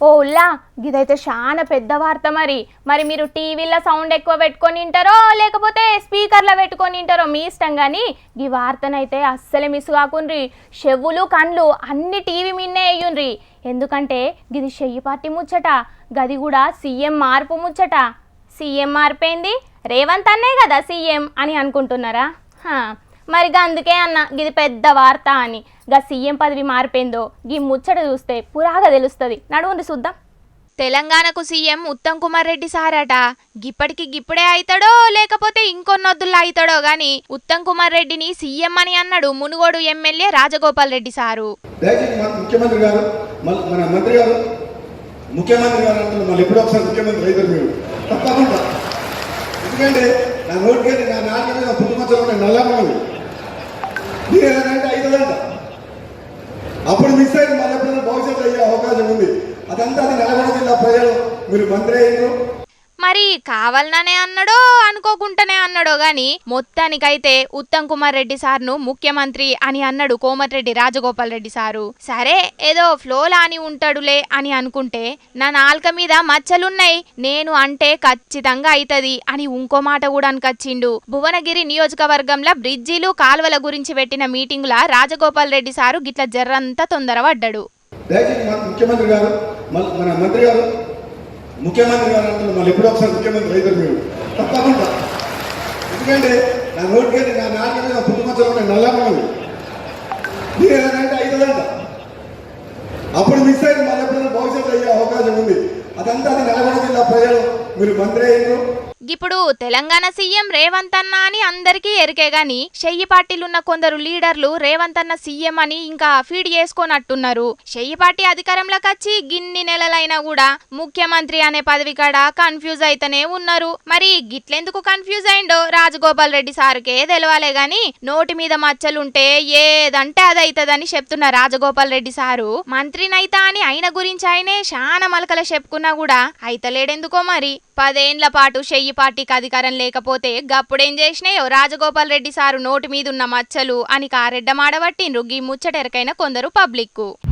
ఓ ఉల్లా ఇదైతే చాలా పెద్ద వార్త మరి. మరి మీరు టీవీలో సౌండ్ ఎక్కువ పెట్టుకొని వింటారో లేకపోతే స్పీకర్లో పెట్టుకొని వింటారో మీ ఇష్టం కానీ ఈ వార్తనైతే అస్సలే మిస్ కాకుండ్రి. చెవులు కండ్లు అన్ని టీవీ మిన్నే అయ్యుండ్రి ఎందుకంటే గిది చెయ్యి పార్టీ ముచ్చట గది కూడా సీఎం మార్పు ముచ్చట. సీఎం మారిపోయింది రేవంత్ అన్నే కదా సీఎం అని అనుకుంటున్నారా? హా, మరి అందుకే అన్న గిది పెద్ద వార్త అని. గా సీఎం పదవి మారిపోయిందో గీ ముచ్చట చూస్తే పురాగా తెలుస్తుంది. నడువుండి చూద్దాం. తెలంగాణకు సీఎం ఉత్తమ్ కుమార్ రెడ్డి సారట. గిప్పటికి గిప్పుడే అయితాడో లేకపోతే ఇంకొన్నొద్దుల్లో అయితాడో గాని ఉత్తమ్ కుమార్ రెడ్డిని సీఎం అని అన్నాడు మునుగోడు ఎమ్మెల్యే రాజగోపాల్ రెడ్డి సారు. ముఖ్యమంత్రి గారు మన మన మంత్రి గారు ముఖ్యమంత్రి గారు మళ్ళీ ఎప్పుడో ఒకసారి ముఖ్యమంత్రి అవుతారు మీరు. తప్పకుండా. ఎందుకంటే నా నోటికి నా నాన్న మీద పుట్టుమచ్చలు ఉన్నాయి నల్లమ్మవి మీరు ఏదంటే అవుతుందంట అప్పుడు మిస్ అయింది మళ్ళీ ఎప్పుడైనా భవిష్యత్తు అయ్యే అవకాశం ఉంది. అదంతా అది నల్గొండ జిల్లా ప్రజలు మీరు మంత్రి అయ్యారు. మరి కావాలననే అన్నాడో అనుకోకుండానే అన్నాడో గాని మొత్తానికైతే ఉత్తమ్ కుమార్ రెడ్డి సార్ను ముఖ్యమంత్రి అని అన్నాడు కోమటిరెడ్డి రాజగోపాల్ రెడ్డి సారు. సరే ఏదో ఫ్లోలా అని ఉంటాడులే అని అనుకుంటే నా నాలుక మీద మచ్చలున్నాయి. నేను అంటే ఖచ్చితంగా అవుతుంది అని ఇంకో మాట కూడా అనుకొచ్చిండు. భువనగిరి నియోజకవర్గంలో బ్రిడ్జిలు కాలువల గురించి పెట్టిన మీటింగుల రాజగోపాల్ రెడ్డి సారు గిట్ల జర్రంతా తొందరపడ్డాడు. ముఖ్యమంత్రి గారు మన మంత్రి గారు ముఖ్యమంత్రి గారు అంటే మళ్ళీ ఎప్పుడో ఒకసారి ముఖ్యమంత్రి అవుతారు మేము తప్పకుండా. ఎందుకంటే నా నోటికి నా నాన్న నా పుట్టుమచ్చలో నేను నల్లమ్మవి మీరు ఏదంటే అవుతుందంట అప్పుడు మిస్ అయింది మళ్ళీ ఎప్పుడైనా భవిష్యత్తు అయ్యే అవకాశం ఉంది. అదంతా అది నల్గొండ జిల్లా ప్రజలు మీరు మంత్రి అయ్యారు. ఇప్పుడు తెలంగాణ సీఎం రేవంత్ అన్న అని అందరికీ ఎరికే గాని షెయ్యి పార్టీలున్న కొందరు లీడర్లు రేవంత్ అన్న సీఎం అని ఇంకా ఫీడ్ చేసుకోనట్టున్నారు. షెయ్యి పార్టీ అధికారంలోకి వచ్చి గిన్ని నెలలైనా కూడా ముఖ్యమంత్రి అనే పదవి కాడ కన్ఫ్యూజ్ అయితేనే ఉన్నారు. మరి గిట్లెందుకు కన్ఫ్యూజ్ అయిండో రాజగోపాల్ రెడ్డి సార్కే తెలవాలే గాని నోటి మీద మచ్చలుంటే ఏదంటే అది అవుతుందని చెప్తున్న రాజగోపాల్ రెడ్డి సారు మంత్రినైతా అని ఆయన గురించి ఆయనే శానా మలకల చెప్పుకున్నా కూడా అయితలేడెందుకో మరి. పదేండ్ల పాటు షెయ్యి పార్టీకి అధికారం లేకపోతే గప్పుడేం చేసినాయో? రాజగోపాల్ రెడ్డి సారు నోటి మీదున్న మచ్చలు అని కారెడ్డమాడబట్టిండ్రు. గీ ముచ్చటెరకైన కొందరు పబ్లిక్కు.